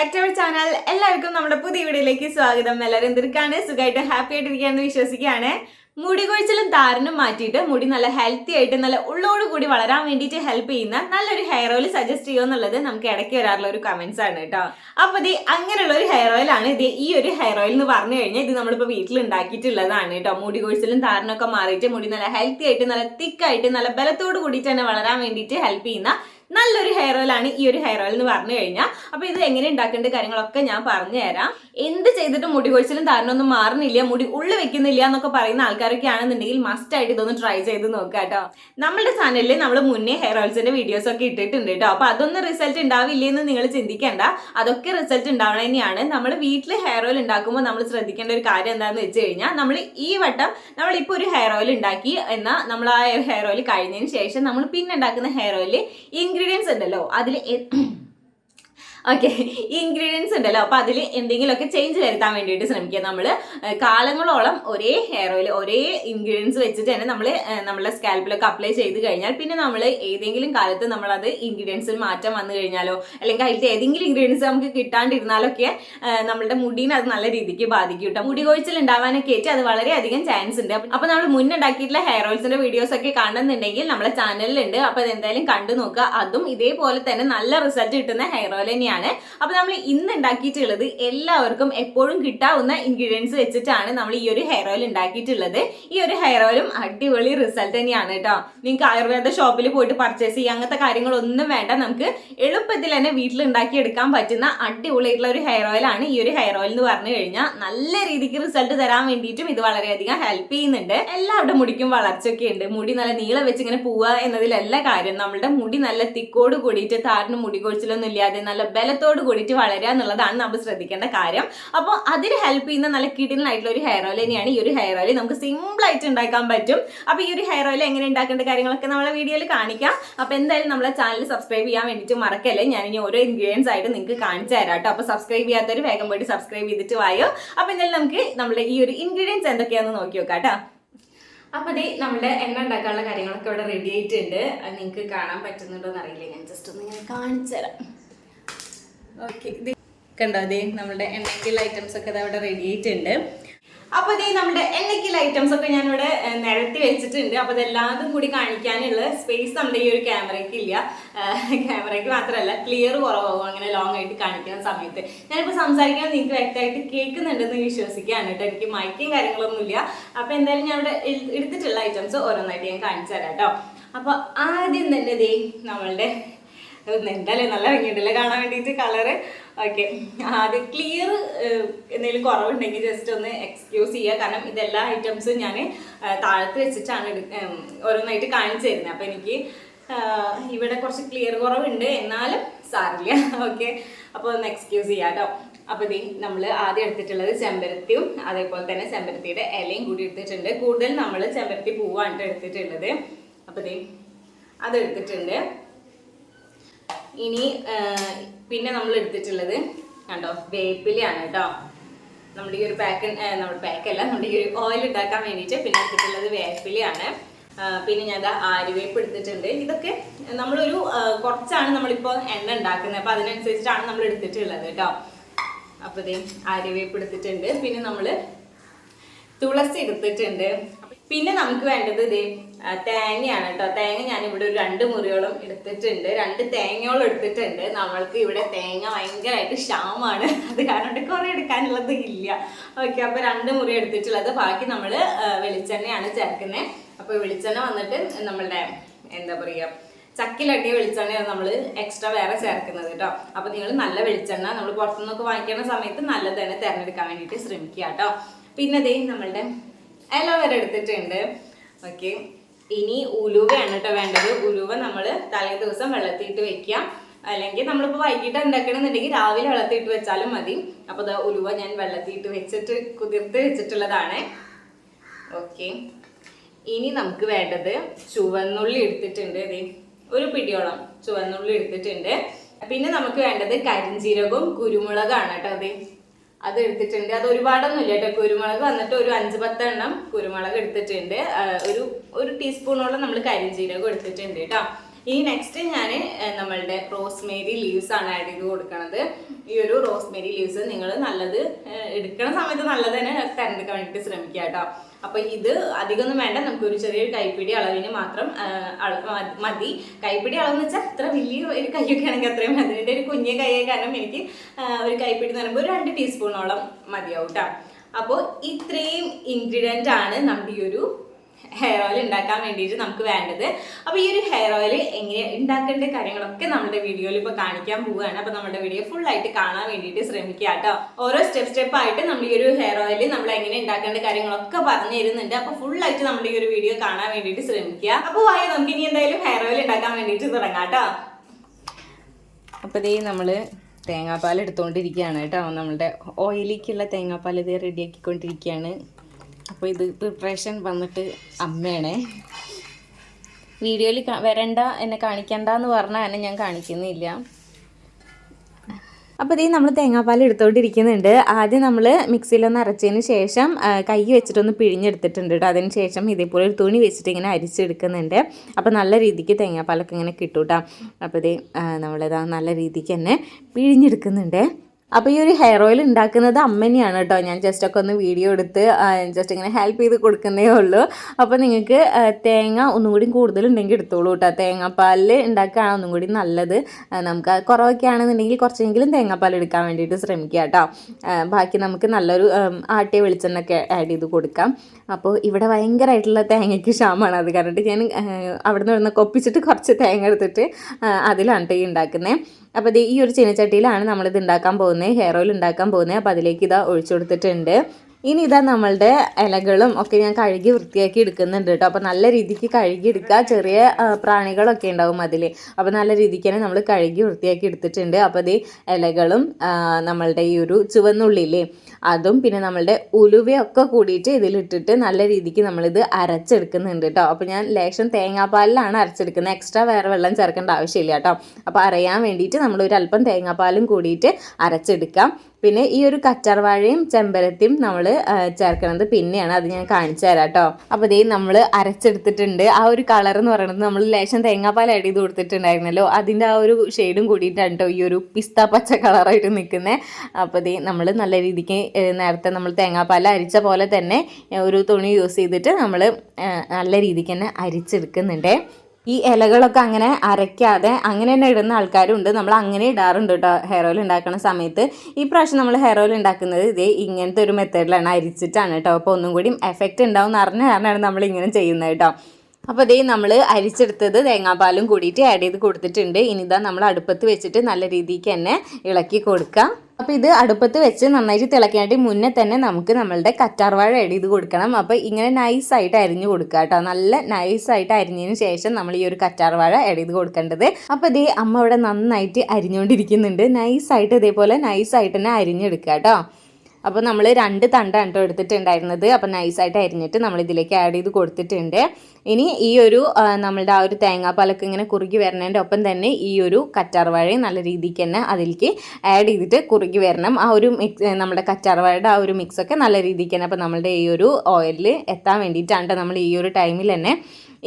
Back to our channel എല്ലാവർക്കും നമ്മുടെ പുതിയ വീഡിയോയിലേക്ക് സ്വാഗതം. എല്ലാവരും എന്തിരിക്കാണ് സുഖമായിട്ട് ഹാപ്പി ആയിട്ടിരിക്കുകയാണെന്ന് വിശ്വസിക്കുകയാണ്. മുടി കൊഴിച്ചിലും താരനും മാറ്റിയിട്ട് മുടി നല്ല ഹെൽത്തി ആയിട്ട് നല്ല ഉള്ളോട് കൂടി വളരാൻ വേണ്ടിയിട്ട് ഹെൽപ്പ് ചെയ്യുന്ന നല്ലൊരു ഹെയർ ഓയിൽ സജസ്റ്റ് ചെയ്യുമെന്നുള്ളത് നമുക്ക് ഇടയ്ക്ക് വരാറുള്ള ഒരു കമന്റ്സ് ആണ് കേട്ടോ. അപ്പൊ ഇത് അങ്ങനെയുള്ള ഒരു ഹെയർ ഓയിൽ ആണ് ഇത് ഈ ഒരു ഹെയർ ഓയിൽ എന്ന് പറഞ്ഞു കഴിഞ്ഞാൽ ഇത് നമ്മളിപ്പോ വീട്ടിൽ ഉണ്ടാക്കിയിട്ടുള്ളതാണ് കേട്ടോ. മുടി കൊഴിച്ചിലും താരനൊക്കെ മാറിയിട്ട് മുടി നല്ല ഹെൽത്തി ആയിട്ട് നല്ല തിക്കായിട്ട് നല്ല ബലത്തോട് കൂടിയിട്ട് തന്നെ വളരാൻ വേണ്ടിയിട്ട് ഹെൽപ്പ് ചെയ്യുന്ന നല്ലൊരു ഹെയർ ഓയിൽ ആണ് ഈ ഒരു ഹെയർ ഓയിൽ എന്ന് പറഞ്ഞു കഴിഞ്ഞാൽ അപ്പൊ ഇത് എങ്ങനെ ഉണ്ടാക്കേണ്ട കാര്യങ്ങളൊക്കെ ഞാൻ പറഞ്ഞു തരാം. എന്ത് ചെയ്തിട്ട് മുടി കൊഴിച്ചിലും താരനൊന്നും മാറുന്നില്ല മുടി ഉള്ളു വെക്കുന്നില്ല എന്നൊക്കെ പറയുന്ന ആൾക്കാരൊക്കെ ആണെന്നുണ്ടെങ്കിൽ മസ്റ്റ് ആയിട്ട് ഇതൊന്ന് ട്രൈ ചെയ്ത് നോക്കുക കേട്ടോ. നമ്മുടെ ചാനലിൽ നമ്മൾ മുന്നേ ഹെയർ ഓയിൽസിന്റെ വീഡിയോസ് ഒക്കെ ഇട്ടിട്ടുണ്ട് കേട്ടോ. അപ്പൊ അതൊന്നും റിസൾട്ട് ഉണ്ടാവില്ല എന്ന് നിങ്ങൾ ചിന്തിക്കേണ്ട. അതൊക്കെ റിസൾട്ട് ഉണ്ടാവണ തന്നെയാണ്. നമ്മൾ വീട്ടിൽ ഹെയർ ഓയിൽ ഉണ്ടാക്കുമ്പോൾ നമ്മൾ ശ്രദ്ധിക്കേണ്ട ഒരു കാര്യം എന്താണെന്ന് വെച്ച് കഴിഞ്ഞാൽ നമ്മൾ ഈ വട്ടം നമ്മൾ ഇപ്പോൾ ഒരു ഹെയർ ഓയിൽ ഉണ്ടാക്കി എന്നാൽ നമ്മൾ ആ ഹെയർ ഓയിൽ കഴിഞ്ഞതിന് ശേഷം നമ്മൾ പിന്നെ ഉണ്ടാക്കുന്ന ഹെയർ ഓയിൽ ഇൻഗ്രീഡിയൻസ് ഉണ്ടല്ലോ. അതിൽ ഓക്കെ ഈ ഇൻഗ്രീഡിയൻസ് ഉണ്ടല്ലോ. അപ്പൊ അതിൽ എന്തെങ്കിലുമൊക്കെ ചേഞ്ച് വരുത്താൻ വേണ്ടിയിട്ട് ശ്രമിക്കുക. നമ്മൾ കാലങ്ങളോളം ഒരേ ഹെയർ ഓയിൽ ഒരേ ഇൻഗ്രീഡിയൻസ് വെച്ചിട്ട് തന്നെ നമ്മൾ നമ്മുടെ സ്കാൽപ്പിലൊക്കെ അപ്ലൈ ചെയ്ത് കഴിഞ്ഞാൽ പിന്നെ നമ്മൾ ഏതെങ്കിലും കാലത്ത് നമ്മളത് ഇൻഗ്രീഡിയൻസിൽ മാറ്റം വന്നു കഴിഞ്ഞാലോ അല്ലെങ്കിൽ അതിലത്തെ ഏതെങ്കിലും ഇൻഗ്രീഡിയൻസ് നമുക്ക് കിട്ടാണ്ടിരുന്നാലൊക്കെ നമ്മുടെ മുടീനെ അത് നല്ല രീതിക്ക് ബാധിക്കും കേട്ടോ. മുടി കൊഴിച്ചിൽ ഉണ്ടാവാനൊക്കെ ആയിട്ട് അത് വളരെയധികം ചാൻസ് ഉണ്ട്. അപ്പോൾ നമ്മൾ മുന്നുണ്ടാക്കിയിട്ടുള്ള ഹെയർ ഓയിൽസിന്റെ വീഡിയോസ് ഒക്കെ കാണുന്നുണ്ടെങ്കിൽ നമ്മുടെ ചാനലിലുണ്ട് അപ്പൊ അത് എന്തായാലും കണ്ടു നോക്കുക. അതും ഇതേപോലെ തന്നെ നല്ല റിസൾട്ട് കിട്ടുന്ന ഹെയർ ഓയിൽ തന്നെയാണ്. അപ്പൊ നമ്മൾ ഇന്ന് ഉണ്ടാക്കിയിട്ടുള്ളത് എല്ലാവർക്കും എപ്പോഴും കിട്ടാവുന്ന ഇൻഗ്രീഡിയൻസ് വെച്ചിട്ടാണ് നമ്മൾ ഈ ഒരു ഹെയർ ഓയിൽ ഉണ്ടാക്കിയിട്ടുള്ളത്. ഈ ഒരു ഹെയർ ഓയിലും അടിപൊളി റിസൾട്ട് തന്നെയാണ് കേട്ടോ നിങ്ങൾക്ക് ആയുർവേദ ഷോപ്പിൽ പോയിട്ട് പർച്ചേസ് ചെയ്യുക അങ്ങനത്തെ കാര്യങ്ങളൊന്നും വേണ്ട. നമുക്ക് എളുപ്പത്തിൽ തന്നെ വീട്ടിൽ ഉണ്ടാക്കിയെടുക്കാൻ പറ്റുന്ന അടിപൊളിയായിട്ടുള്ള ഒരു ഹെയർ ഓയിലാണ് ഈ ഒരു ഹെയർ ഓയിൽ എന്ന് പറഞ്ഞു കഴിഞ്ഞാൽ നല്ല രീതിക്ക് റിസൾട്ട് തരാൻ വേണ്ടിയിട്ടും ഇത് വളരെയധികം ഹെൽപ്പ് ചെയ്യുന്നുണ്ട്. എല്ലാവരുടെ മുടിക്കും വളർച്ചയൊക്കെ ഉണ്ട്. മുടി നല്ല നീളം വെച്ച് ഇങ്ങനെ പോവുക എന്നതിലല്ല കാര്യം. നമ്മുടെ മുടി നല്ല തിക്കോട് കൂടിയിട്ട് താരന് മുടി കൊഴിച്ചിലൊന്നും ഇല്ലാതെ നല്ല ബലത്തോട് കൂടിയിട്ട് വളരുക എന്നുള്ളതാണ് നമ്മൾ ശ്രദ്ധിക്കേണ്ട കാര്യം. അപ്പോൾ അതിന് ഹെൽപ്പ് ചെയ്യുന്ന നല്ല കിടിലായിട്ടുള്ള ഒരു ഹെയർ ഓയിൽ തന്നെയാണ് ഈ ഒരു ഹെയർ ഓയിൽ നമുക്ക് സിമ്പിൾ ആയിട്ട് ഉണ്ടാക്കാൻ പറ്റും. അപ്പോൾ ഈ ഒരു ഹെയർ ഓയിൽ എങ്ങനെ ഉണ്ടാക്കേണ്ട കാര്യങ്ങളൊക്കെ നമ്മളെ വീഡിയോയിൽ കാണിക്കാം. അപ്പോൾ എന്തായാലും നമ്മളെ ചാനൽ സബ്സ്ക്രൈബ് ചെയ്യാൻ വേണ്ടിയിട്ട് മറക്കല്ലേ. ഞാൻ ഇനി ഓരോ ഇൻഗ്രീഡിയൻസ് ആയിട്ട് നിങ്ങൾക്ക് കാണിച്ചു തരാം കേട്ടോ. അപ്പോൾ സബ്സ്ക്രൈബ് ചെയ്യാത്തവർ വേഗം പോയിട്ട് സബ്സ്ക്രൈബ് ചെയ്തിട്ട് വായോ. അപ്പോൾ എന്തായാലും നമുക്ക് നമ്മുടെ ഈ ഒരു ഇൻഗ്രീഡിയൻസ് എന്തൊക്കെയാണെന്ന് നോക്കി നോക്കാം കേട്ടോ. അപ്പൊ ദേ നമ്മുടെ എണ്ണ ഉണ്ടാക്കാനുള്ള കാര്യങ്ങളൊക്കെ ഇവിടെ റെഡി ആയിട്ടുണ്ട്. നിങ്ങൾക്ക് കാണാൻ പറ്റുന്നുണ്ടോ എന്നറിയില്ല ഞാൻ ജസ്റ്റ് ഒന്ന് ഇങ്ങനെ കാണിച്ചു തരാം. ഓക്കെ കണ്ടോ? നമ്മുടെ എണ്ണക്കിൽ ഐറ്റംസ് ഒക്കെ ദാ ഇവിടെ റെഡി ആയിട്ടുണ്ട്. അപ്പൊ ഇതേ നമ്മുടെ എണ്ണക്കിൽ ഐറ്റംസ് ഒക്കെ ഞാൻ ഇവിടെ നിരത്തി വെച്ചിട്ടുണ്ട്. അപ്പൊ ഇതെല്ലാതും കൂടി കാണിക്കാനുള്ള സ്പേസ് നമ്മുടെ ഈ ഒരു ക്യാമറയ്ക്ക് ഇല്ല. ക്യാമറയ്ക്ക് മാത്രമല്ല ക്ലിയർ കുറവാകും അങ്ങനെ ലോങ് ആയിട്ട് കാണിക്കുന്ന സമയത്ത്. ഞാനിപ്പോൾ സംസാരിക്കാൻ നിങ്ങൾക്ക് വ്യക്തമായിട്ട് കേൾക്കുന്നുണ്ടെന്ന് വിശ്വസിക്കുകയാണ് കേട്ടോ. എനിക്ക് മൈക്കും കാര്യങ്ങളൊന്നുമില്ല അപ്പൊ എന്തായാലും ഞാൻ ഇവിടെ എട്- എടുത്തിട്ടുള്ള ഐറ്റംസ് ഓരോന്നായിട്ട് ഞാൻ കാണിച്ചു തരാം കേട്ടോ. അപ്പൊ ആദ്യം തന്നെ ദേ നമ്മളുടെ എന്തായാലും നല്ല ഭംഗിയുണ്ടല്ലേ കാണാൻ വേണ്ടിയിട്ട് കളറ് ഓക്കെ അത് ക്ലിയർ എന്തെങ്കിലും കുറവുണ്ടെങ്കിൽ ജസ്റ്റ് ഒന്ന് എക്സ്ക്യൂസ് ചെയ്യുക. കാരണം ഇതെല്ലാ ഐറ്റംസും ഞാൻ താഴത്ത് വെച്ചിട്ടാണ് ഓരോന്നായിട്ട് കാണിച്ചു തരുന്നത്. അപ്പം എനിക്ക് ഇവിടെ കുറച്ച് ക്ലിയർ കുറവുണ്ട്. എന്നാലും സാറില്ല ഓക്കെ അപ്പോൾ ഒന്ന് എക്സ്ക്യൂസ് ചെയ്യാം കേട്ടോ. അപ്പോൾ ഇത് നമ്മൾ ആദ്യം എടുത്തിട്ടുള്ളത് ചെമ്പരത്തിയും അതേപോലെ തന്നെ ചെമ്പരത്തിയുടെ ഇലയും കൂടി എടുത്തിട്ടുണ്ട്. കൂടുതൽ നമ്മൾ ചെമ്പരത്തി പൂവാണ് ട്ടോ എടുത്തിട്ടുള്ളത്. അപ്പോൾ ഇത് അത് എടുത്തിട്ടുണ്ട്. ഇനി പിന്നെ നമ്മൾ എടുത്തിട്ടുള്ളത് കണ്ടോ വേപ്പിലയാണ് കേട്ടോ നമ്മുടെ ഈ ഒരു പാക്ക് നമ്മുടെ പാക്കല്ല നമ്മുടെ ഈ ഒരു ഓയിൽ ഉണ്ടാക്കാൻ വേണ്ടിയിട്ട് പിന്നെ എടുത്തിട്ടുള്ളത് വേപ്പിലയാണ്. പിന്നെ ഞാൻ ആര്യവേപ്പ് എടുത്തിട്ടുണ്ട്. ഇതൊക്കെ നമ്മളൊരു കുറച്ചാണ് നമ്മളിപ്പോൾ എണ്ണ ഉണ്ടാക്കുന്നത്. അപ്പോൾ അതിനനുസരിച്ചിട്ടാണ് നമ്മൾ എടുത്തിട്ടുള്ളത് കേട്ടോ അപ്പോൾ ഇതേ ആര്യവേപ്പ് എടുത്തിട്ടുണ്ട്. പിന്നെ നമ്മൾ തുളസി എടുത്തിട്ടുണ്ട്. പിന്നെ നമുക്ക് വേണ്ടത് ഇതേ തേങ്ങയാണ് കേട്ടോ. തേങ്ങ ഞാൻ ഇവിടെ ഒരു രണ്ട് മുറിയോളം എടുത്തിട്ടുണ്ട്. രണ്ട് തേങ്ങയോളം എടുത്തിട്ടുണ്ട്. നമ്മൾക്ക് ഇവിടെ തേങ്ങ ഭയങ്കരമായിട്ട് ക്ഷാമാണ്. അത് കാരണം കുറേ എടുക്കാനുള്ളത് ഇല്ല. ഓക്കെ അപ്പോൾ രണ്ട് മുറി എടുത്തിട്ടുള്ളത്. ബാക്കി നമ്മൾ വെളിച്ചെണ്ണയാണ് ചേർക്കുന്നത് അപ്പോൾ വെളിച്ചെണ്ണ വന്നിട്ട് നമ്മളുടെ എന്താ പറയുക ചക്കിലട്ടിയ വെളിച്ചെണ്ണയാണ് നമ്മൾ എക്സ്ട്രാ വേറെ ചേർക്കുന്നത് കേട്ടോ. അപ്പൊ നിങ്ങൾ നല്ല വെളിച്ചെണ്ണ നമ്മൾ പുറത്തുനിന്നൊക്കെ വാങ്ങിക്കുന്ന സമയത്ത് നല്ലത് തന്നെ തിരഞ്ഞെടുക്കാൻ വേണ്ടിയിട്ട് ശ്രമിക്കുക കേട്ടോ. പിന്നെ ദേ നമ്മളുടെ അലോവേര എടുത്തിട്ടുണ്ട്. ഓക്കെ ഇനി ഉലുവയാണ് കേട്ടോ വേണ്ടത്. ഉലുവ നമ്മൾ തലേ ദിവസം വെള്ളത്തിയിട്ട് വെക്കാം അല്ലെങ്കിൽ നമ്മളിപ്പോൾ വൈകിട്ട് ഉണ്ടാക്കണമെന്നുണ്ടെങ്കിൽ രാവിലെ വെള്ളത്തിയിട്ട് വെച്ചാലും മതി. അപ്പോൾ അത് ഉലുവ ഞാൻ വെള്ളത്തിയിട്ട് വെച്ചിട്ട് കുതിർത്ത് വെച്ചിട്ടുള്ളതാണ്. ഓക്കെ ഇനി നമുക്ക് വേണ്ടത് ചുവന്നുള്ളി എടുത്തിട്ടുണ്ട് ദേ. ഒരു പിടിയോളം ചുവന്നുള്ളി എടുത്തിട്ടുണ്ട്. പിന്നെ നമുക്ക് വേണ്ടത് കരിഞ്ജീരകവും കുരുമുളകാണ് കേട്ടോ അതെ അത് എടുത്തിട്ടുണ്ട്. അത് ഒരുപാടൊന്നും ഇല്ല കേട്ടോ. കുരുമുളക് വന്നിട്ട് ഒരു അഞ്ച് പത്തെണ്ണം കുരുമുളക് എടുത്തിട്ടുണ്ട്. ഒരു ഒരു ടീസ്പൂണോളം നമ്മൾ കരിഞ്ജീരകം എടുത്തിട്ടുണ്ട് കേട്ടോ. ഈ നെക്സ്റ്റ് ഞാൻ നമ്മളുടെ റോസ്മേരി ലീവ്സ് ആണ് ആഡ് ചെയ്ത് കൊടുക്കുന്നത് ഈ ഒരു റോസ്മേരി ലീവ്സ് നിങ്ങൾ നല്ലത് എടുക്കണ സമയത്ത് നല്ലത് തന്നെ തിരഞ്ഞെടുക്കാൻ വേണ്ടിയിട്ട് ശ്രമിക്കുക കേട്ടോ. അപ്പൊ ഇത് അധികമൊന്നും വേണ്ട. നമുക്ക് ഒരു ചെറിയൊരു കൈപ്പിടി അളവിന് മാത്രം മതി. കൈപ്പിടി അളവെന്ന് വെച്ചാൽ അത്ര വലിയ ഒരു കൈയൊക്കെ ആണെങ്കിൽ അത്രയും മതി. കുഞ്ഞ കൈ കാരണം എനിക്ക് ഒരു കൈപ്പിടി എന്ന് പറയുമ്പോൾ രണ്ട് ടീസ്പൂണോളം മതിയാവും കേട്ടോ അപ്പോൾ ഇത്രയും ഇൻഗ്രീഡിയന്റ് ആണ് നമ്മുടെ ഈ ഒരു ഹെയർ ഓയിൽ ഉണ്ടാക്കാൻ വേണ്ടിയിട്ട് നമുക്ക് വേണ്ടത്. അപ്പോൾ ഈ ഒരു ഹെയർ ഓയിൽ എങ്ങനെ ഉണ്ടാക്കേണ്ട കാര്യങ്ങളൊക്കെ നമ്മുടെ വീഡിയോയിൽ ഇപ്പോൾ കാണിക്കാൻ പോവുകയാണ്. അപ്പോൾ നമ്മുടെ വീഡിയോ ഫുൾ ആയിട്ട് കാണാൻ വേണ്ടിയിട്ട് ശ്രമിക്കുക കേട്ടോ. ഓരോ സ്റ്റെപ്പ് സ്റ്റെപ്പ് ആയിട്ട് നമ്മൾ ഈ ഒരു ഹെയർ ഓയിൽ നമ്മൾ എങ്ങനെ ഉണ്ടാക്കേണ്ട കാര്യങ്ങളൊക്കെ പറഞ്ഞു തരുന്നുണ്ട്. അപ്പോൾ ഫുൾ ആയിട്ട് നമ്മൾ ഈ ഒരു വീഡിയോ കാണാൻ വേണ്ടിയിട്ട് ശ്രമിക്കുക. അപ്പോൾ വായ നമുക്ക് ഇനി എന്തായാലും ഹെയർ ഓയിൽ ഉണ്ടാക്കാൻ വേണ്ടിയിട്ട് തുടങ്ങാം കേട്ടോ. അപ്പോൾ ഇതേ നമ്മൾ തേങ്ങാപ്പാൽ എടുത്തുകൊണ്ടിരിക്കുകയാണ് കേട്ടോ. നമ്മളുടെ ഓയിലേക്കുള്ള തേങ്ങാപ്പാൽ ഇത് റെഡിയാക്കിക്കൊണ്ടിരിക്കുകയാണ് അപ്പോൾ ഇത് പ്രിപ്പറേഷൻ വന്നിട്ട് അമ്മയാണേ. വീഡിയോയിൽ വരണ്ട എന്നെ കാണിക്കണ്ട എന്ന് പറഞ്ഞാൽ എന്നെ ഞാൻ കാണിക്കുന്നില്ല. അപ്പോൾ ഇതേ നമ്മൾ തേങ്ങാപ്പാൽ എടുത്തുകൊണ്ടിരിക്കുന്നുണ്ട് ആദ്യം നമ്മൾ മിക്സിയിലൊന്ന് അരച്ചതിന് ശേഷം കൈ വെച്ചിട്ടൊന്ന് പിഴിഞ്ഞെടുത്തിട്ടുണ്ട് കേട്ടോ അതിന് ശേഷം ഇതേപോലെ ഒരു തുണി വെച്ചിട്ട് ഇങ്ങനെ അരിച്ചെടുക്കുന്നുണ്ട്. അപ്പോൾ നല്ല രീതിക്ക് തേങ്ങാപ്പാലൊക്കെ ഇങ്ങനെ കിട്ടും കേട്ടോ അപ്പോൾ ഇതേ നമ്മളിതാ നല്ല രീതിക്ക് തന്നെ പിഴിഞ്ഞെടുക്കുന്നുണ്ട്. അപ്പോൾ ഈ ഒരു ഹെയർ ഓയിൽ ഉണ്ടാക്കുന്നത് അമ്മ തന്നെയാണ് കേട്ടോ. ഞാൻ ജസ്റ്റ് ഒക്കെ ഒന്ന് വീഡിയോ എടുത്ത് ജസ്റ്റ് ഇങ്ങനെ ഹെൽപ്പ് ചെയ്ത് കൊടുക്കുന്നേ ഉള്ളൂ. അപ്പോൾ നിങ്ങൾക്ക് തേങ്ങ ഒന്നും കൂടി കൂടുതലുണ്ടെങ്കിൽ എടുത്തോളൂ കേട്ടോ. തേങ്ങാപ്പാലിൽ ഉണ്ടാക്കുകയാണ് ഒന്നും കൂടി നല്ലത്. നമുക്ക് കുറവൊക്കെ ആണെന്നുണ്ടെങ്കിൽ കുറച്ചെങ്കിലും തേങ്ങാപ്പാൽ എടുക്കാൻ വേണ്ടിയിട്ട് ശ്രമിക്കുക കേട്ടോ. ബാക്കി നമുക്ക് നല്ലൊരു ആട്ടിയ വെളിച്ചെണ്ണ ഒക്കെ ആഡ് ചെയ്ത് കൊടുക്കാം. അപ്പോൾ ഇവിടെ ഭയങ്കരമായിട്ടുള്ള തേങ്ങയ്ക്ക് ക്ഷാമമാണ്. അത് കാരണം ഞാൻ അവിടെ നിന്ന് ഇവിടുന്ന് കൊപ്പിച്ചിട്ട് കുറച്ച് തേങ്ങ എടുത്തിട്ട് അതിലാണ് ടീ ഉണ്ടാക്കുന്നത് അപ്പോൾ ഇത് ഈ ഒരു ചീനച്ചട്ടിയിലാണ് നമ്മളിത് ഉണ്ടാക്കാൻ പോകുന്നത്. ഹെയർ ഓയിൽ ഉണ്ടാക്കാൻ പോകുന്നത്. അപ്പോൾ അതിലേക്ക് ഇതാ ഒഴിച്ചു കൊടുത്തിട്ടുണ്ട്. ഇനി ഇതാ നമ്മളുടെ ഇലകളും ഒക്കെ ഞാൻ കഴുകി വൃത്തിയാക്കി എടുക്കുന്നുണ്ട് കേട്ടോ അപ്പോൾ നല്ല രീതിക്ക് കഴുകി എടുക്കുക. ചെറിയ പ്രാണികളൊക്കെ ഉണ്ടാവും അതിൽ അപ്പോൾ നല്ല രീതിക്ക് തന്നെ നമ്മൾ കഴുകി വൃത്തിയാക്കി എടുത്തിട്ടുണ്ട്. അപ്പോൾ ഇത് ഇലകളും നമ്മളുടെ ഈ ഒരു ചുവന്നുള്ളില്ലേ അതും പിന്നെ നമ്മളുടെ ഉലുവയൊക്കെ കൂടിയിട്ട് ഇതിലിട്ടിട്ട് നല്ല രീതിക്ക് നമ്മളിത് അരച്ചെടുക്കുന്നുണ്ട് കേട്ടോ അപ്പോൾ ഞാൻ ലേശം തേങ്ങാപ്പാലിലാണ് അരച്ചെടുക്കുന്നത്. എക്സ്ട്രാ വേറെ വെള്ളം ചേർക്കേണ്ട ആവശ്യമില്ല കേട്ടോ അപ്പോൾ അറിയാൻ വേണ്ടിയിട്ട് നമ്മൾ ഒരു അല്പം തേങ്ങാപ്പാലും കൂടിയിട്ട് അരച്ചെടുക്കാം. പിന്നെ ഈ ഒരു കറ്റാർവാഴയും ചെമ്പരത്തിയും നമ്മൾ ചേർക്കുന്നത് പിന്നെയാണ്. അത് ഞാൻ കാണിച്ചു തരാം കേട്ടോ അപ്പോൾ ഇതേ നമ്മൾ അരച്ചെടുത്തിട്ടുണ്ട്. ആ ഒരു കളർ എന്ന് പറയുന്നത് നമ്മൾ ലേശം തേങ്ങാപ്പാൽ ആഡ് ചെയ്ത് കൊടുത്തിട്ടുണ്ടായിരുന്നല്ലോ. അതിന്റെ ആ ഒരു ഷെയ്ഡും കൂടിയിട്ടാണ് കേട്ടോ ഈ ഒരു പിസ്ത പച്ച കളറായിട്ട് നിൽക്കുന്നത് അപ്പോൾ ഇതേ നമ്മൾ നല്ല രീതിക്ക് നേരത്തെ നമ്മൾ തേങ്ങാപ്പാൽ അരിച്ച പോലെ തന്നെ ഒരു തുണി യൂസ് ചെയ്തിട്ട് നമ്മൾ നല്ല രീതിക്ക് തന്നെ അരിച്ചെടുക്കുന്നുണ്ട്. ഈ ഇലകളൊക്കെ അങ്ങനെ അരയ്ക്കാതെ അങ്ങനെ തന്നെ ഇടുന്ന ആൾക്കാരുണ്ട്. നമ്മൾ അങ്ങനെ ഇടാറുണ്ട് കേട്ടോ ഹെയർ ഓയിൽ ഉണ്ടാക്കുന്ന സമയത്ത്. ഈ പ്രാവശ്യം നമ്മൾ ഹെയർ ഓയിൽ ഉണ്ടാക്കുന്നത് ഇതേ ഇങ്ങനത്തെ ഒരു മെത്തേഡിലാണ് അരിച്ചിട്ടാണ് കേട്ടോ അപ്പോൾ ഒന്നും കൂടി എഫക്റ്റ് ഉണ്ടാവും എന്ന് അറിഞ്ഞ കാരണമാണ് നമ്മൾ ഇങ്ങനെ ചെയ്യുന്നത് കേട്ടോ അപ്പോൾ ഇതേ നമ്മൾ അരിച്ചെടുത്തത് തേങ്ങാപ്പാലും കൂടിയിട്ട് ആഡ് ചെയ്ത് കൊടുത്തിട്ടുണ്ട്. ഇനി ഇതാ നമ്മൾ അടുപ്പത്ത് വെച്ചിട്ട് നല്ല രീതിക്ക് തന്നെ ഇളക്കി കൊടുക്കാം. അപ്പോൾ ഇത് അടുപ്പത്ത് വെച്ച് നന്നായിട്ട് തിളക്കാനായിട്ട് മുന്നേ തന്നെ നമുക്ക് നമ്മളുടെ കറ്റാർവാഴ എഡ് ചെയ്ത് കൊടുക്കണം. അപ്പോൾ ഇങ്ങനെ നൈസായിട്ട് അരിഞ്ഞു കൊടുക്കുക കേട്ടോ. നല്ല നൈസായിട്ട് അരിഞ്ഞതിന് ശേഷം നമ്മൾ ഈ ഒരു കറ്റാർവാഴ എഡ് ചെയ്ത് കൊടുക്കേണ്ടത്. അപ്പോൾ ഇതേ അമ്മ ഇവിടെ നന്നായിട്ട് അരിഞ്ഞുകൊണ്ടിരിക്കുന്നുണ്ട് നൈസായിട്ട് ഇതേപോലെ നൈസായിട്ട് തന്നെ അരിഞ്ഞെടുക്കുക കേട്ടോ. അപ്പോൾ നമ്മൾ രണ്ട് തണ്ടാണ് കേട്ടോ എടുത്തിട്ടുണ്ടായിരുന്നത്. അപ്പോൾ നൈസായിട്ട് അരിഞ്ഞിട്ട് നമ്മൾ ഇതിലേക്ക് ആഡ് ചെയ്ത് കൊടുത്തിട്ടുണ്ട്. ഇനി ഈ ഒരു നമ്മളുടെ ആ ഒരു തേങ്ങാപ്പാലൊക്കെ ഇങ്ങനെ കുറുകി വരണേന്റെ ഒപ്പം തന്നെ ഈ ഒരു കറ്റാർവാഴയും നല്ല രീതിക്ക് തന്നെ അതിലേക്ക് ആഡ് ചെയ്തിട്ട് കുറുകി വരണം. ആ ഒരു മിക്സ് നമ്മുടെ കറ്റാർവാഴയുടെ ആ ഒരു മിക്സൊക്കെ നല്ല രീതിക്ക് തന്നെ അപ്പോൾ നമ്മളുടെ ഈ ഒരു ഓയിലിൽ എത്താൻ വേണ്ടിയിട്ടാണ് നമ്മൾ ഈ ഒരു ടൈമിൽ തന്നെ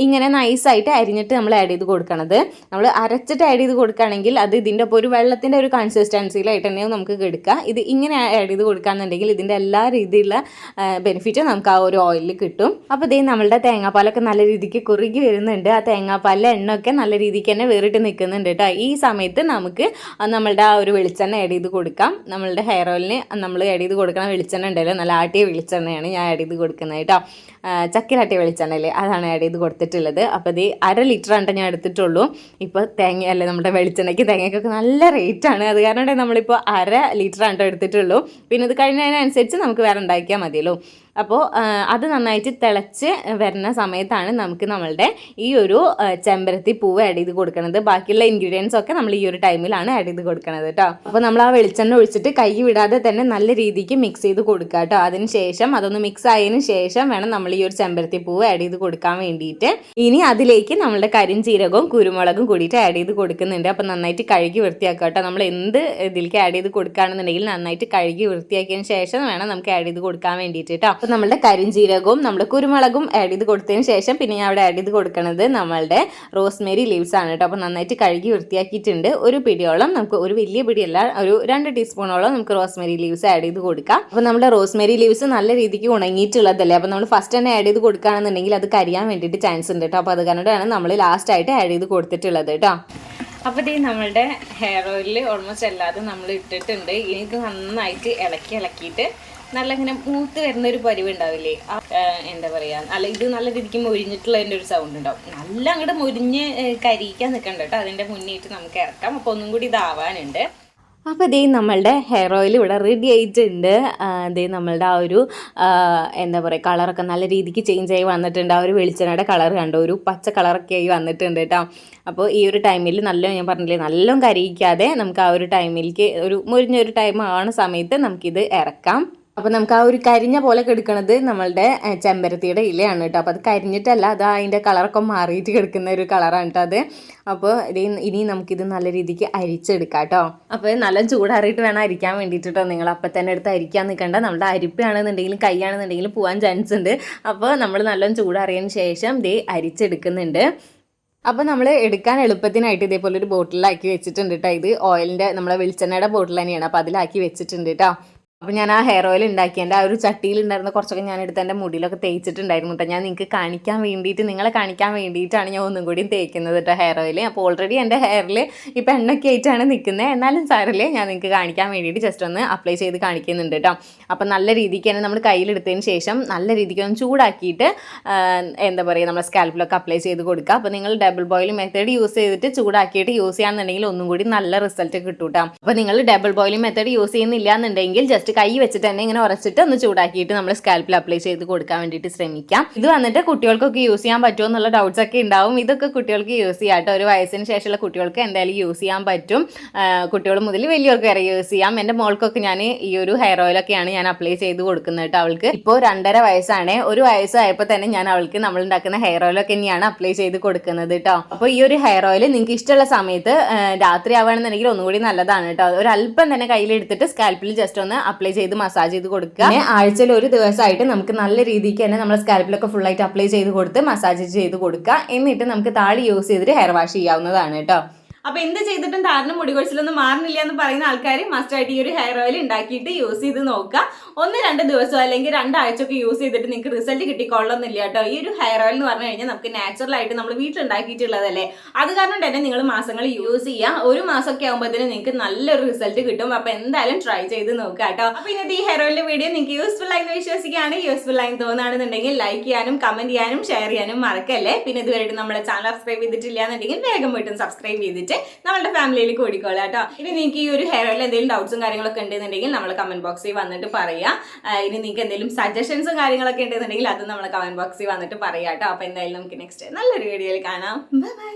ഇങ്ങനെ നൈസായിട്ട് അരിഞ്ഞിട്ട് നമ്മൾ ആഡ് ചെയ്ത് കൊടുക്കണത്. നമ്മൾ അരച്ചിട്ട് ആഡ് ചെയ്ത് കൊടുക്കുകയാണെങ്കിൽ അത് ഇതിന്റെ ഒരു വെള്ളത്തിന്റെ ഒരു കൺസിസ്റ്റൻസിയിലായിട്ട് തന്നെ നമുക്ക് എടുക്കുക ഇത് ഇങ്ങനെ ആഡ് ചെയ്ത് കൊടുക്കുകയാണെന്നുണ്ടെങ്കിൽ ഇതിന്റെ എല്ലാ രീതിയിലുള്ള ബെനിഫിറ്റും നമുക്ക് ആ ഒരു ഓയിലിൽ കിട്ടും. അപ്പോൾ ഇതേ നമ്മളുടെ തേങ്ങാപ്പാലൊക്കെ നല്ല രീതിക്ക് കുറുകി വരുന്നുണ്ട്. ആ തേങ്ങാപ്പാലിലെ എണ്ണയൊക്കെ നല്ല രീതിക്ക് തന്നെ വേറിട്ട് നിൽക്കുന്നുണ്ട് കേട്ടോ. ഈ സമയത്ത് നമുക്ക് നമ്മളുടെ ആ ഒരു വെളിച്ചെണ്ണ ആഡ് ചെയ്ത് കൊടുക്കാം. നമ്മളുടെ ഹെയർ ഓയിലിന് നമ്മൾ ആഡ് ചെയ്ത് കൊടുക്കണം വെളിച്ചെണ്ണ ഉണ്ടല്ലോ. നല്ല ആട്ടിയ വെളിച്ചെണ്ണയാണ് ഞാൻ ആഡ് ചെയ്ത് കൊടുക്കുന്നത് കേട്ടോ. ചക്കിലാട്ടിയ വെളിച്ചെണ്ണയില്ലേ അതാണ് ആഡ് ചെയ്ത് കൊടുത്തിട്ടുള്ളത്. അപ്പോൾ ഇത് അര ലിറ്റർ ആണ് ഞാൻ എടുത്തിട്ടുള്ളൂ. ഇപ്പോൾ തേങ്ങ അല്ലേ നമ്മുടെ വെളിച്ചെണ്ണയ്ക്ക് തേങ്ങയ്ക്കൊക്കെ നല്ല റേറ്റ് ആണ്. അത് കാരണം നമ്മളിപ്പോൾ അര ലിറ്റർ ആണ് എടുത്തിട്ടുള്ളൂ. പിന്നെ ഇത് കഴിഞ്ഞതിനനുസരിച്ച് നമുക്ക് വേറെ ഉണ്ടാക്കിയാൽ മതിയല്ലോ. അപ്പോൾ അത് നന്നായിട്ട് തിളച്ച് വരുന്ന സമയത്താണ് നമുക്ക് നമ്മളുടെ ഈ ഒരു ചെമ്പരത്തി പൂവ് ആഡ് ചെയ്ത് കൊടുക്കുന്നത് ബാക്കിയുള്ള ഇൻഗ്രീഡിയൻസ് ഒക്കെ നമ്മൾ ഈ ഒരു ടൈമിലാണ് ആഡ് ചെയ്ത് കൊടുക്കുന്നത് കേട്ടോ അപ്പോൾ നമ്മൾ ആ വെളിച്ചെണ്ണ ഒഴിച്ചിട്ട് കൈ വിടാതെ തന്നെ നല്ല രീതിക്ക് മിക്സ് ചെയ്ത് കൊടുക്കുക കേട്ടോ അതിന് ശേഷം അതൊന്ന് മിക്സ് ആയതിനു ശേഷം വേണം നമ്മൾ ഈ ഒരു ചെമ്പരത്തി പൂവ് ആഡ് ചെയ്ത് കൊടുക്കാൻ വേണ്ടിയിട്ട് ഇനി അതിലേക്ക് നമ്മളുടെ കരിഞ്ചീരകവും കുരുമുളകും കൂടിയിട്ട് ആഡ് ചെയ്ത് കൊടുക്കുന്നുണ്ട്. അപ്പോൾ നന്നായിട്ട് കഴുകി വൃത്തിയാക്കുക കേട്ടോ നമ്മൾ എന്ത് ഇതിലേക്ക് ആഡ് ചെയ്ത് കൊടുക്കുകയാണെന്നുണ്ടെങ്കിൽ നന്നായിട്ട് കഴുകി വൃത്തിയാക്കിയതിന് ശേഷം വേണം നമുക്ക് ആഡ് ചെയ്ത് കൊടുക്കാൻ വേണ്ടിയിട്ട് കേട്ടോ അപ്പോൾ നമ്മുടെ കരിഞ്ജീരകവും നമ്മുടെ കുരുമുളകും ആഡ് ചെയ്ത് കൊടുത്തതിന് ശേഷം പിന്നെ ഞാൻ അവിടെ ആഡ് ചെയ്ത് കൊടുക്കുന്നത് നമ്മളുടെ റോസ്മേരി ലീവ്സ് ആണ് കേട്ടോ. അപ്പോൾ നന്നായിട്ട് കഴുകി വൃത്തിയാക്കിയിട്ടുണ്ട്. ഒരു പിടിയോളം നമുക്ക് ഒരു വലിയ പിടിയല്ല ഒരു രണ്ട് ടീസ്പൂണോളം നമുക്ക് റോസ്മേരി ലീവ്സ് ആഡ് ചെയ്ത് കൊടുക്കാം. അപ്പോൾ നമ്മുടെ റോസ്മേരി ലീവ്സ് നല്ല രീതിക്ക് ഉണങ്ങിയിട്ടുള്ളതല്ലേ? അപ്പോൾ നമ്മൾ ഫസ്റ്റ് തന്നെ ആഡ് ചെയ്ത് കൊടുക്കുകയാണെന്നുണ്ടെങ്കിൽ അത് കരിയാൻ വേണ്ടിയിട്ട് ചാൻസ് ഉണ്ട് കേട്ടോ. അപ്പോൾ അത് നമ്മൾ ലാസ്റ്റ് ആയിട്ട് ആഡ് ചെയ്ത് കൊടുത്തിട്ടുള്ളത് കേട്ടോ. അപ്പോൾ ഇത് നമ്മളുടെ ഹെയർ ഓയിലിൽ ഓൾമോസ്റ്റ് എല്ലാതും നമ്മൾ ഇട്ടിട്ടുണ്ട്. ഇനി ഇത് നന്നായിട്ട് ഇളക്കി ഇളക്കിയിട്ട് നല്ല ഇങ്ങനെ മൂത്ത് വരുന്ന ഒരു പരിവ് ഉണ്ടാവില്ലേ എന്താ പറയാ നല്ല ഇത് നല്ല രീതിക്ക് മൊരിഞ്ഞിട്ടുള്ളതിന്റെ ഒരു സൗണ്ട് ഉണ്ടാവും. നല്ല അങ്ങോട്ട് മൊരിഞ്ഞ് കരിയിക്കാൻ നിൽക്കണ്ട കേട്ടോ അതിന്റെ മുന്നേറ്റ് നമുക്ക് ഇറക്കാം. അപ്പോൾ ഒന്നും കൂടി ഇതാവാനുണ്ട്. അപ്പോൾ ഇതേ നമ്മളുടെ ഹെയർ ഓയിൽ ഇവിടെ റെഡി ആയിട്ടുണ്ട്. ഇതേ നമ്മളുടെ ആ ഒരു എന്താ പറയുക കളറൊക്കെ നല്ല രീതിക്ക് ചേഞ്ച് ആയി വന്നിട്ടുണ്ട്. ആ ഒരു വെളിച്ചെണ്ണയുടെ കളർ കണ്ടു? ഒരു പച്ച കളറൊക്കെ ആയി വന്നിട്ടുണ്ട് കേട്ടോ അപ്പോൾ ഈ ഒരു ടൈമിൽ നല്ല ഞാൻ പറഞ്ഞില്ലേ നല്ലോണം കരയിക്കാതെ നമുക്ക് ആ ഒരു ടൈമിലേക്ക് ഒരു മുരിഞ്ഞൊരു ടൈം ആവുന്ന സമയത്ത് നമുക്കിത് ഇറക്കാം. അപ്പോൾ നമുക്ക് ആ ഒരു കരിഞ്ഞ പോലെ കിടക്കുന്നത് നമ്മളുടെ ചെമ്പരത്തിയുടെ ഇലയാണ് കേട്ടോ. അപ്പോൾ അത് കരിഞ്ഞിട്ടല്ല അത് അതിന്റെ കളറൊക്കെ മാറിയിട്ട് കിടക്കുന്ന ഒരു കളറാണ് കേട്ടോ അത്. അപ്പോൾ ഇനി നമുക്കിത് നല്ല രീതിക്ക് അരിച്ചെടുക്കാം കേട്ടോ. അപ്പോൾ നല്ല ചൂടാറിയിട്ട് വേണം അരിക്കാൻ വേണ്ടിയിട്ട് കേട്ടോ. നിങ്ങൾ അപ്പം തന്നെ എടുത്ത് അരിക്കാൻ നിൽക്കേണ്ട. നമ്മുടെ അരിപ്പാണെന്നുണ്ടെങ്കിലും കൈയാണെന്നുണ്ടെങ്കിലും പോകാൻ ചാൻസ് ഉണ്ട്. അപ്പോൾ നമ്മൾ നല്ല ചൂടാറിയതിന് ശേഷം ദേ അരിച്ചെടുക്കുന്നുണ്ട്. അപ്പോൾ നമ്മൾ എടുക്കാൻ എളുപ്പത്തിനായിട്ട് ഇതേപോലെ ഒരു ബോട്ടിലാക്കി വെച്ചിട്ടുണ്ട് കേട്ടോ. ഇത് ഓയിലിന്റെ നമ്മളെ വെളിച്ചെണ്ണയുടെ ബോട്ടിൽ തന്നെയാണ്. അപ്പോൾ അതിലാക്കി വെച്ചിട്ടുണ്ട് കേട്ടോ. അപ്പോൾ ഞാൻ ആ ഹെയർ ഓയിൽ ഉണ്ടാക്കി ആ ഒരു ചട്ടിയിൽ ഉണ്ടായിരുന്ന കുറച്ചൊക്കെ ഞാൻ എടുത്ത് എന്റെ മുടിയിലൊക്കെ തേച്ചിട്ടുണ്ടായിരുന്നു കേട്ടോ ഞാൻ നിങ്ങൾക്ക് കാണിക്കാൻ വേണ്ടിയിട്ട് നിങ്ങളെ കാണിക്കാൻ വേണ്ടിയിട്ടാണ് ഞാൻ ഒന്നും കൂടി തേക്കുന്നത് കേട്ടോ ഹെയർ ഓയിൽ അപ്പോൾ ഓൾറെഡി എന്റെ ഹെയറിൽ ഇപ്പോൾ എണ്ണൊക്കെ ആയിട്ടാണ് നിൽക്കുന്നത് എന്നാലും സാരല്ലേ ഞാൻ നിങ്ങൾക്ക് കാണിക്കാൻ വേണ്ടിയിട്ട് ജസ്റ്റ് ഒന്ന് അപ്ലൈ ചെയ്ത് കാണിക്കുന്നുണ്ട് കേട്ടോ അപ്പോൾ നല്ല രീതിക്ക് തന്നെ നമ്മൾ കയ്യിലെടുത്തതിന് ശേഷം നല്ല രീതിക്ക് ഒന്ന് ചൂടാക്കിയിട്ട് എന്താ പറയുക നമ്മുടെ സ്കാൽപ്പിലൊക്കെ അപ്ലൈ ചെയ്ത് കൊടുക്കുക അപ്പോൾ നിങ്ങൾ ഡബിൾ ബോയിൽ മെത്തേഡ് യൂസ് ചെയ്തിട്ട് ചൂടാക്കിയിട്ട് യൂസ് ചെയ്യാന്നുണ്ടെങ്കിൽ ഒന്നും കൂടി നല്ല റിസൾട്ട് കിട്ടും കേട്ടോ അപ്പോൾ നിങ്ങൾ ഡബിൾ ബോയിൽ മെത്തേഡ് യൂസ് ചെയ്യുന്നില്ല എന്നുണ്ടെങ്കിൽ ജസ്റ്റ് കൈ വെച്ചിട്ട് തന്നെ ഇങ്ങനെ ഉറച്ചിട്ട് ഒന്ന് ചൂടാക്കിയിട്ട് നമ്മൾ സ്കാൽപ്പിൽ അപ്ലൈ ചെയ്ത് കൊടുക്കാൻ വേണ്ടിയിട്ട് ശ്രമിക്കാം. ഇത് വന്നിട്ട് കുട്ടികൾക്കൊക്കെ യൂസ് ചെയ്യാൻ പറ്റുമോ എന്നുള്ള ഡൗട്ട്സ് ഒക്കെ ഉണ്ടാവും. ഇതൊക്കെ കുട്ടികൾക്ക് യൂസ് ചെയ്യാം കേട്ടോ ഒരു വയസ്സിന് ശേഷമുള്ള കുട്ടികൾക്ക് എന്തായാലും യൂസ് ചെയ്യാൻ പറ്റും. കുട്ടികൾ മുതൽ വലിയവർക്ക് വരെ യൂസ് ചെയ്യാം. എന്റെ മോൾക്കൊക്കെ ഞാൻ ഈ ഒരു ഹെയർ ഓയിലൊക്കെയാണ് ഞാൻ അപ്ലൈ ചെയ്ത് കൊടുക്കുന്നത് കേട്ടോ അവൾക്ക്. ഇപ്പോൾ രണ്ടര വയസ്സാണ്. ഒരു വയസ്സായപ്പോൾ തന്നെ ഞാൻ അവൾക്ക് നമ്മൾ ഉണ്ടാക്കുന്ന ഹെയർ ഓയിലൊക്കെ തന്നെയാണ് അപ്ലൈ ചെയ്ത് കൊടുക്കുന്നത് കേട്ടോ. അപ്പോൾ ഈ ഒരു ഹെയർ ഓയിൽ നിങ്ങൾക്ക് ഇഷ്ടമുള്ള സമയത്ത് രാത്രി ആവുകയാണെന്നുണ്ടെങ്കിൽ ഒന്നുകൂടി നല്ലതാണ് കേട്ടോ. ഒരു അല്പം തന്നെ കയ്യിലെടുത്തിട്ട് സ്കാൽപ്പിൽ ജസ്റ്റ് ഒന്ന് അപ്ലൈ ചെയ്ത് മസാജ് ചെയ്ത് കൊടുക്കുക. ആഴ്ചയിൽ ഒരു ദിവസമായിട്ട് നമുക്ക് നല്ല രീതിക്ക് തന്നെ നമ്മുടെ സ്കാൽപ്പിലൊക്കെ ഫുൾ ആയിട്ട് അപ്ലൈ ചെയ്ത് കൊടുത്ത് മസാജ് ചെയ്ത് കൊടുക്കുക. എന്നിട്ട് നമുക്ക് താളി യൂസ് ചെയ്തിട്ട് ഹെയർ വാഷ് ചെയ്യാവുന്നതാണ് കേട്ടോ. അപ്പൊ എന്ത് ചെയ്തിട്ടും താരനും മുടി കൊഴിച്ചിലൊന്നും മാറുന്നില്ല എന്ന് പറയുന്ന ആൾക്കാർ മസ്റ്റ് ആയിട്ട് ഈ ഒരു ഹെയർ ഓയിൽ ഉണ്ടാക്കിയിട്ട് യൂസ് ചെയ്ത് നോക്കുക. ഒന്ന് രണ്ട് ദിവസം അല്ലെങ്കിൽ രണ്ടാഴ്ച ഒക്കെ യൂസ് ചെയ്തിട്ട് നിങ്ങൾക്ക് റിസൾട്ട് കിട്ടിക്കൊള്ളുന്നില്ല കേട്ടോ. ഈ ഒരു ഹെയർ ഓയിൽ എന്ന് പറഞ്ഞു കഴിഞ്ഞാൽ നമുക്ക് നാച്ചുറൽ ആയിട്ട് നമ്മൾ വീട്ടിലുണ്ടാക്കിയിട്ടുള്ളതല്ലേ. അത് കാരണം തന്നെ നിങ്ങൾ മാസങ്ങൾ യൂസ് ചെയ്യുക. ഒരു മാസമൊക്കെ ആകുമ്പോഴത്തേനും നിങ്ങൾക്ക് നല്ലൊരു റിസൾട്ട് കിട്ടും. അപ്പൊ എന്തായാലും ട്രൈ ചെയ്ത് നോക്കുക കേട്ടോ. അപ്പൊ ഇന്നത്തെ ഈ ഹെയർ ഓയിലിന്റെ വീഡിയോ നിങ്ങൾക്ക് യൂസ്ഫുൾ ആയി വിശ്വസിക്കുകയാണ്. യൂസ്ഫുൾ ആയി തോന്നുകയാണെന്നുണ്ടെങ്കിൽ ലൈക്ക് ചെയ്യാനും കമന്റ് ചെയ്യാനും ഷെയർ ചെയ്യാനും മറക്കല്ലേ. പിന്നെ ഇതുവരെ നമ്മുടെ ചാനൽ സബ്സ്ക്രൈബ് ചെയ്തിട്ടില്ല എന്നുണ്ടെങ്കിൽ വേഗം വീട്ടും സബ്സ്ക്രൈബ് ചെയ്തിട്ട് നമ്മളുടെ ഫാമിലിയിലേക്ക് കൂടിക്കോളാം കേട്ടോ. ഇനി നിങ്ങൾക്ക് ഈ ഒരു ഹെയർ ഓയിൽ എന്തെങ്കിലും ഡൗട്ട്സും കാര്യങ്ങളൊക്കെ ഉണ്ടെന്നുണ്ടെങ്കിൽ നമ്മൾ കമന്റ് ബോക്സിൽ വന്നിട്ട് പറയാം. ഇനി നിങ്ങൾക്ക് എന്തെങ്കിലും സജഷൻസും കാര്യങ്ങളൊക്കെ ഉണ്ടെന്നുണ്ടെങ്കിൽ അതും നമ്മൾ കമന്റ് ബോക്സിൽ വന്നിട്ട് പറയാം കേട്ടോ. അപ്പൊ എന്തായാലും നമുക്ക് നെക്സ്റ്റ് നല്ലൊരു വീഡിയോയിൽ കാണാം. Bye bye